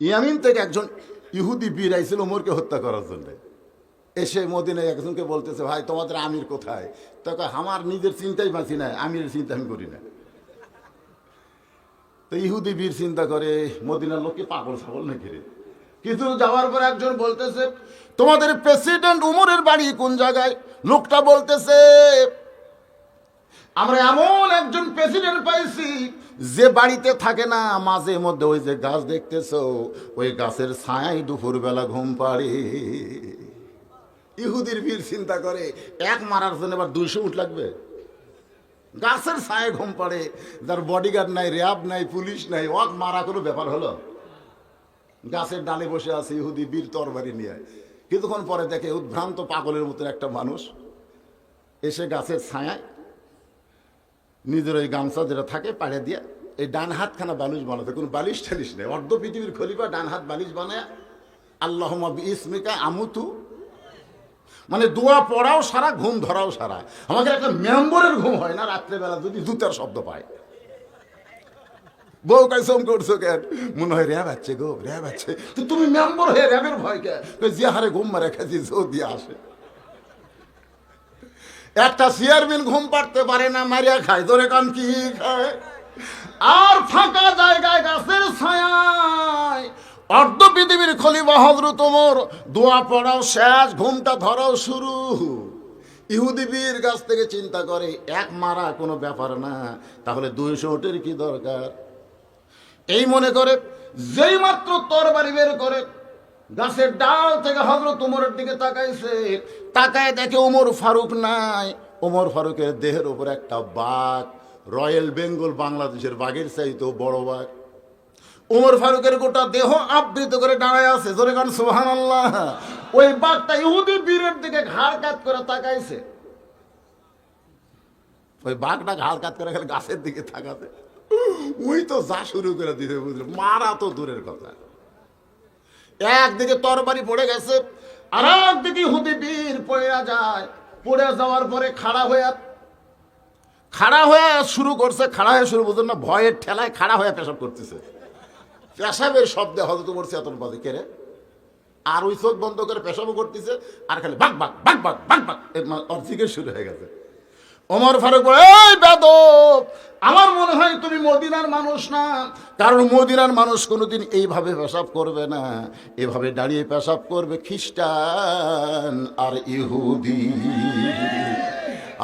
ইয়ামিন থেকে একজন ইহুদি বীর আইছিল ওমরকে হত্যা করার জন্য। এসে মদিনায় একজনকে বলতেছে, ভাই, তোমাদের আমির কোথায়? তখন আমার নিজের চিন্তাই বাঁচি না আমিরের চিন্তা আমি করি না তো ইহুদি বীর চিন্তা করে, মদিনার লোককে পাগল ছাগল নাকি রে? কিন্তু যাওয়ার পর একজন বলতেছে, তোমাদের প্রেসিডেন্ট উমরের বাড়ি কোন জায়গায়? লোকটা বলতেছে, আমরা এমন একজন প্রেসিডেন্ট পাইছি যে বাড়িতে থাকে না, মাঝে মধ্যে ওই যে গাছ দেখতেছো, ওই গাছের ছায়াই দুপুরবেলা ঘুম পাড়ে। ইহুদির বীর চিন্তা করে, এক মারার জন্য এবার দুইশো উঠ লাগবে। গাছের ছায় ঘুম পাড়ে, যার বডিগার্ড নাই র্যাব নাই, পুলিশ নাই, ওয়াক মারা কোনো ব্যাপার হলো? গাছের ডালে বসে আছে ইহুদি বীর তরবারি নিয়ে। কিছুক্ষণ পরে দেখে উদ্ভ্রান্ত পাগলের মতো একটা মানুষ এসে গাছের ছায়ায় নিজের ওই গামছা যেটা থাকে পাড়ে দিয়ে, এই ডান হাতখানা বালিশ বানাতে। কোনো বালিশ ঠালিশ নেই। অর্ধ পৃথিবীর খলিফা ডান হাত বালিশ বানায়। আল্লাহ ইসমিকা আমুতু। মানে দোয়া পড়াও সারা, ঘুম ধরাও সারা। আমাদের একটা মেম্বরের ঘুম হয় না রাত্রেবেলা, যদি জুতার শব্দ পায়। বউ কাইসম করছ কেন? মনে হয় র্যাব আছে গো, র্যাব আছে। তো তুমি মেম্বর হয়ে র্যাবের ভয় কে? যে হারে ঘুম মারে খাচ্ছি দিয়ে আসে। একটা চেয়ারম্যান ঘুম পাড়তে পারে না, মারিয়া খায়। ধরে কান, কি খায়? আর ফাঁকা জায়গায় গাছের ছায়ায়। অর্ধ পৃথিবীর খলিফা হজরত ওমর, দোয়া পড়াও শেষ, ঘুমটা ধরাও শুরু। ইহুদি বীর গাছ থেকে চিন্তা করে, এক মারা কোনো ব্যাপার না, তাহলে দুইশো ওটের কি দরকার? এই মনে করে যেই মাত্র তরবারি বের করে গাছের ডাল থেকে হজরত উমরের দিকে তাকাইছে। তাকায় দেখে উমর ফারুক নাই। ওমর ফারুকের দেহের উপর একটা বাঘ রয়্যাল বেঙ্গল বাংলাদেশের বাঘের চাইতেও বড় বাঘ। উমর ফারুকের গোটা দেহ আবৃত করে দাঁড়ায় আছে। জোরে গান সোহান আল্লাহ ওই বাঘটা ইহুদি বীরের দিকে ঘাড় কাত করে তাকাইছে। ওই বাঘটা ঘাড় কাত করে গাছের দিকে তাকাতে। ওই তো যা শুরু করে দিতে বুঝলো। মারা তো দূরের কথা। একদিকে তরবারি পড়ে গেছে আর একদিকে হুদি বীর পড়ে যায়। পড়ে যাওয়ার পরে খাড়া হয়ে খাড়া হয়ে শুরু করছে, খাড়া হয়ে শুরু করছে না? ভয়ের ঠেলায় খাড়া হয়ে পেশাব করতেছে। পেশাবের শব্দে হজরত করছে এত বাজে কেড়ে আর ওই চোখ বন্ধ করে পেশাবও করতেছে, আর খালি বাক বাক বাক বাক বাক বাক অর্থিকে শুরু হয়ে গেছে। ওমর ফারুক বলে, এই বেদ আমার মনে হয় তুমি মদিনার মানুষ না। কারণ মদিনার মানুষ কোনোদিন এইভাবে পেশাব করবে না। এভাবে দাঁড়িয়ে পেশাব করবে খ্রিস্টান আর ইহুদি।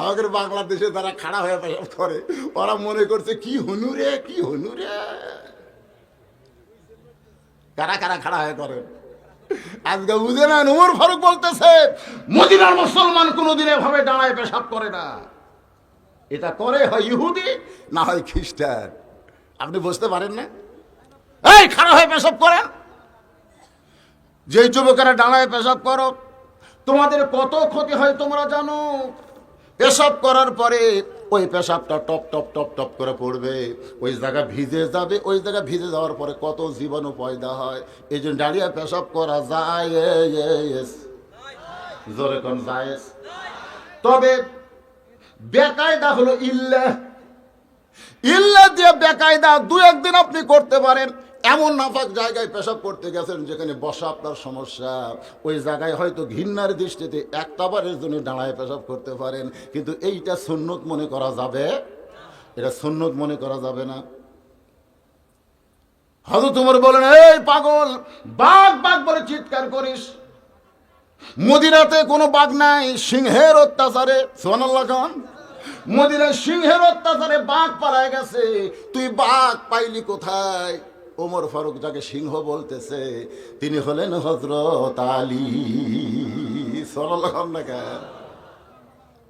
আমাদের বাংলাদেশে তারা খাড়া হয়ে পেশাব করে, ওরা মনে করছে, কি হনুরে কি হনুরে কারা কারা খাড়া হয়ে করে? আজকে বুঝে না উমর ফারুক বলতেছে, মদিনার মুসলমান কোনোদিন এভাবে দাঁড়ায় পেশাব করে না। এটা করে হয় ইহুদি, না হয় খ্রিস্টান। আপনি বুঝতে পারেন না? এই খারাপ হয়ে পেশাব করেন। যেই যুবকেরা ডাঙায় পেশাব করো, তোমাদের কত ক্ষতি হয় তোমরা জানো? পেশাব করার পরে ওই পেশাবটা টপ টপ টপ টপ করে পড়বে। ওই জায়গা ভিজে যাবে, ওই জায়গা ভিজে যাওয়ার পরে কত জীবাণু পয়দা হয়। এই জন্য দাঁড়িয়ে পেশাব করা যায় জোরে কোন যায়? তবে বেকায়দা হলো ইল্লা। ইল্লা দিয়ে বেকায়দা দু একদিন আপনি করতে পারেন। এমন নাফাক জায়গায় পেশাব করতে গেছেন যেখানে বসা আপনার সমস্যা। ওই জায়গায় হয়তো ঘৃণার দৃষ্টিতে একটাবারের জন্য দাঁড়ায় পেশাব করতে পারেন। কিন্তু এইটা সুন্নত মনে করা যাবে? এটা সুন্নত মনে করা যাবে না। হয়তো তোমার বলেন, এই পাগল বাঘ বাঘ বলে চিৎকার করিস। মদিনাতে কোনো বাঘ নাই, সিংহের অত্যাচারে সোনাল্লাহ খান। মদিনার সিংহের অত্যাচারে বাঘ পালায় গেছে। তুই বাঘ পাইলি কোথায়? ওমর ফারুক যাকে সিংহ বলতেছে, তিনি হলেন হজরত আলী।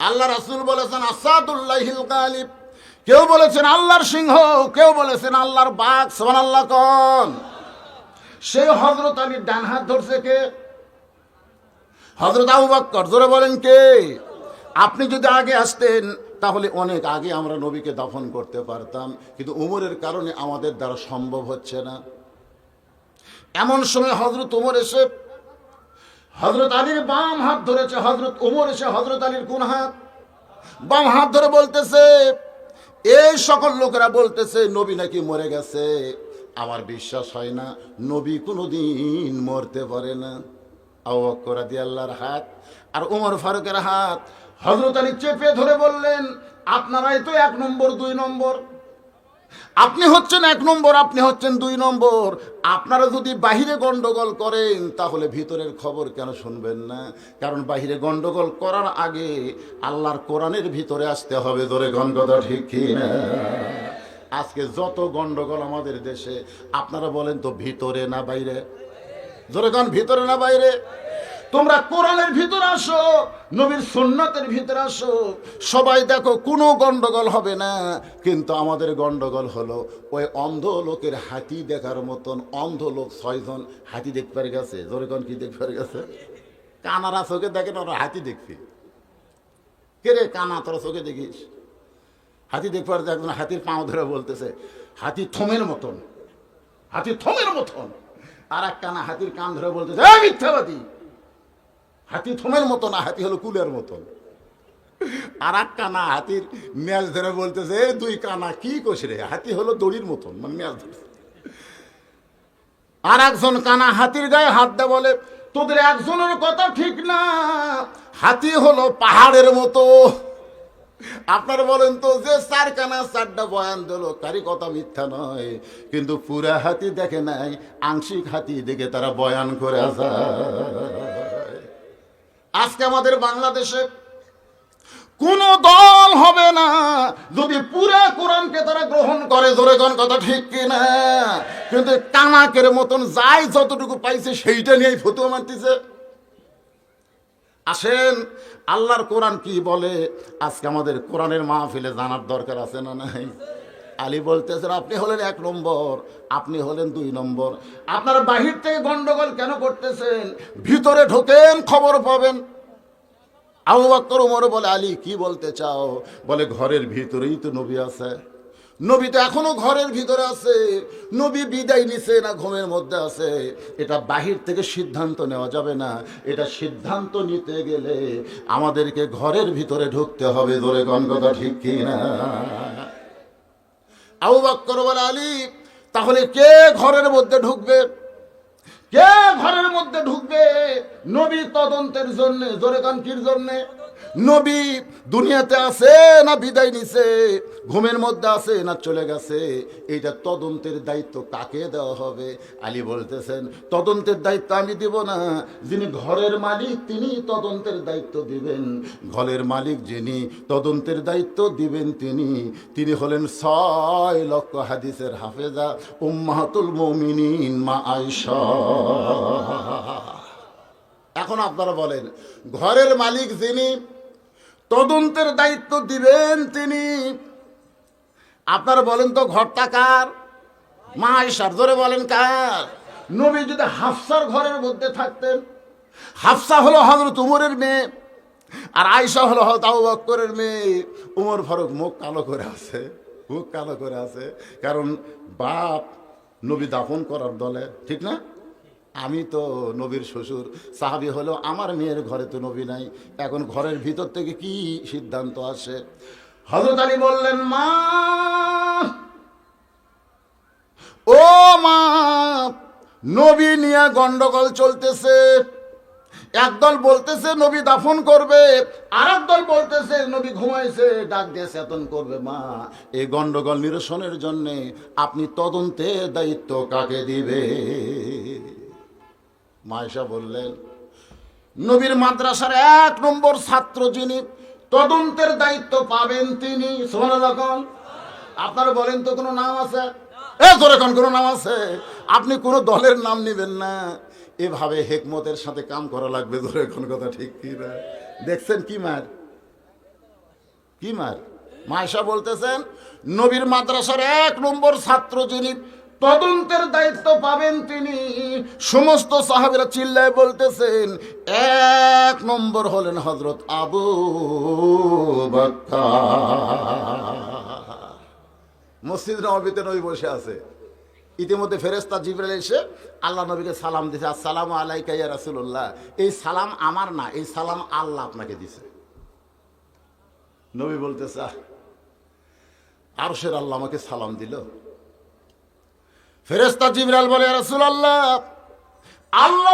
আল্লাহ রাসুল বলেছেন, আসাদুল্লাহিল গালিব। কেউ বলেছেন, আল্লাহর সিংহ। কেউ বলেছেন, আল্লাহর বাঘ। সোমান আল্লাহ কন সে হজরত আলীর ডান হাত ধরছে কে? হজরত আবু বক্কর জোরে বলেন কে? আপনি যদি আগে আসতেন, তাহলে অনেক আগে আমরা নবীকে দাফন করতে পারতাম, কিন্তু উমরের কারণে আমাদের দ্বারা সম্ভব হচ্ছে না। এমন সময় হজরত উমর এসে হজরত আলীর বাম হাত ধরেছে হজরত উমর এসে হজরত আলীর কোন হাত? বাম হাত ধরে বলতেছে, এই সকল লোকেরা বলতেছে, নবী নাকি মরে গেছে। আমার বিশ্বাস হয় না, নবী কোনোদিন মরতে পারে না। আল্লাহর হাত আর উমর ফারুকের হাত। হজরত আলী চেপে ধরে বললেন, আপনারাই তো এক নম্বর, দুই নম্বর। আপনি হচ্ছেন এক নম্বর, আপনি হচ্ছেন দুই নম্বর। আপনারা যদি বাহিরে গন্ডগোল করেন, তাহলে ভিতরের খবর কেন শুনবেন না? কারণ বাহিরে গন্ডগোল করার আগে আল্লাহর কোরআনের ভিতরে আসতে হবে। ধরে গণগতা ঠিক কি আজকে যত গন্ডগোল আমাদের দেশে, আপনারা বলেন তো ভিতরে না বাইরে? জোরে গান ভিতরে না বাইরে। তোমরা কোরআনের ভিতরে আসো, নবীর সুন্নতের ভিতরে আসো। সবাই দেখো, কোনো গন্ডগোল হবে না। কিন্তু আমাদের গন্ডগোল হলো, ওই অন্ধ লোকের হাতি দেখার মতন, অন্ধ লোক ছয়জন হাতি দেখতে পারে গেছে। জোরে গান কি দেখতে পারে গেছে? কানারা চোখে দেখেন ওরা হাতি দেখবি কে রে কানা, তোরা চোখে দেখিস? হাতি দেখতে পারে একজন হাতির পাও ধরে বলতেছে, হাতি থমের মতন, হাতি থমের মতন। আর এক কানা হাতির কান ধরে বলতেছে, "এই মিথ্যাবাদী! হাতি থমের মতো না, হাতি হলো কুলের মতন। আর এক কানা হাতির ম্যাচ ধরে বলতেছে দুই কানা কি কোষ রে? হাতি হলো দড়ির মতন মানে ম্যাচ ধরে। আর একজন কানা হাতির গায়ে হাত দেয় বলে, তোদের একজনের কথা ঠিক না। হাতি হলো পাহাড়ের মতো। আপনারা বলেন তো, যে চার কানা চারটা বয়ান দিল কারি কথা মিথ্যা নয়। কিন্তু পুরা হাতি দেখে নাই, আংশিক হাতি দেখে তারা বয়ান করে আসা আজকে আমাদের বাংলাদেশে কোন দল হবে না, যদি পুরা কোরআনকে তারা গ্রহণ করে, জোরে কোন কথা ঠিক কিনা? কিন্তু কানাকের মতন যাই যতটুকু পাইছে, সেইটা নিয়েই ফতুয়া মারতেছে। আসেন আল্লাহর কোরআন কি বলে? আজকে আমাদের কোরআনের মাহফিলে জানার দরকার আছে না নাই? আলী বলতেছেন, আপনি হলেন এক নম্বর, আপনি হলেন দুই নম্বর। আপনার বাহির থেকে গন্ডগোল কেন করতেছেন? ভিতরে ঢোকেন, খবর পাবেন। আবু বক্কর উমর বলে, আলী, কি বলতে চাও? বলে, ঘরের ভিতরেই তো নবী আছে। নবী তো এখনও ঘরের ভিতরে আছে। নবী বিদায় নিছে না ঘুমের মধ্যে আছে। এটা বাহির থেকে সিদ্ধান্ত নেওয়া যাবে না। এটা সিদ্ধান্ত নিতে গেলে আমাদেরকে ঘরের ভিতরে ঢুকতে হবে। ধরে কোন কথা ঠিক কি না আবু বক্কর বলে, আলী, তাহলে কে ঘরের মধ্যে ঢুকবে? কে ঘরের মধ্যে ঢুকবে নবী তদন্তের জন্য? জোরে কানকির জন্য? নবী দুনিয়াতে আছে না বিদায় নিছে? ঘুমের মধ্যে আছে না চলে গেছে? এইটা তদন্তের দায়িত্ব কাকে দেওয়া হবে? আলী বলতেছেন, তদন্তের দায়িত্ব আমি দিব না। যিনি ঘরের মালিক, তিনি তদন্তের দায়িত্ব দিবেন। ঘরের মালিক যিনি তদন্তের দায়িত্ব দিবেন তিনি। তিনি হলেন ছয় লক্ষ হাদিসের হাফেজা, উম্মাহাতুল মমিনিন, মা আয়সা এখন আপনারা বলেন, ঘরের মালিক যিনি তদন্তের দায়িত্ব দিবেন তিনি। আপনারা বলেন তো, ঘরটা কার? মা আয়সার ধরে বলেন কার? নবী যদি হাফসার ঘরের মধ্যে থাকতেন, হাফসা হলো হজরত উমরের মেয়ে, আর আয়সা হলো আবু বক্করের মেয়ে। উমর ফারুক মুখ কালো করে আছে, মুখ কালো করে আছে, কারণ বাপ নবী দাফন করার দলে, ঠিক না? আমি তো নবীর শ্বশুর, সাহাবি হলো আমার মেয়ের ঘরে তো নবী নাই। এখন ঘরের ভিতর থেকে কি সিদ্ধান্ত আসে? হজরত আলী বললেন, মা, ও মা, নবী নিয়ে গন্ডগোল চলতেছে। একদল বলতেছে নবী দাফন করবে আর দল বলতেছে নবী ঘুমাইছে, ডাক দিয়ে চেতন করবে। মা, এই গন্ডগোল নিরসনের জন্যে আপনি তদন্তের দায়িত্ব কাকে দিবে মায়েশা বললেন, নবীর মাদ্রাসার এক নম্বর ছাত্র যিনি, তদন্তের দায়িত্ব পাবেন তিনি। সোনালকন আপনারা বলেন তো কোনো নাম আছে? এ এখন কোনো নাম আছে? আপনি কোনো দলের নাম নেবেন না। এভাবে হেকমতের সাথে কাম করা লাগবে এখন কথা ঠিক কি না? দেখছেন কি মার? কি মার? মায়েশা বলতেছেন, নবীর মাদ্রাসার এক নম্বর ছাত্র যিনি তদন্তের দায়িত্ব পাবেন তিনি। সমস্ত সাহাবেরা চিল্লায় বলতেছেন, এক নম্বর হলেন হজরত আবু মসজিদ নবীতে নবী বসে আছে। ইতিমধ্যে ফেরেস্তা জিবরাল এসে আল্লাহ নবীকে সালাম দিছে, আসসালাম আলাইকা ইয়া রাসূলুল্লাহ, এই সালাম আমার না, এই সালাম আল্লাহ আপনাকে দিছে। নবী বলতে বলতেছে আরশের আল্লাহ আমাকে সালাম দিল? ফেরেস্তা জিবরাল বলে রসুল আল্লাহ আল্লাহ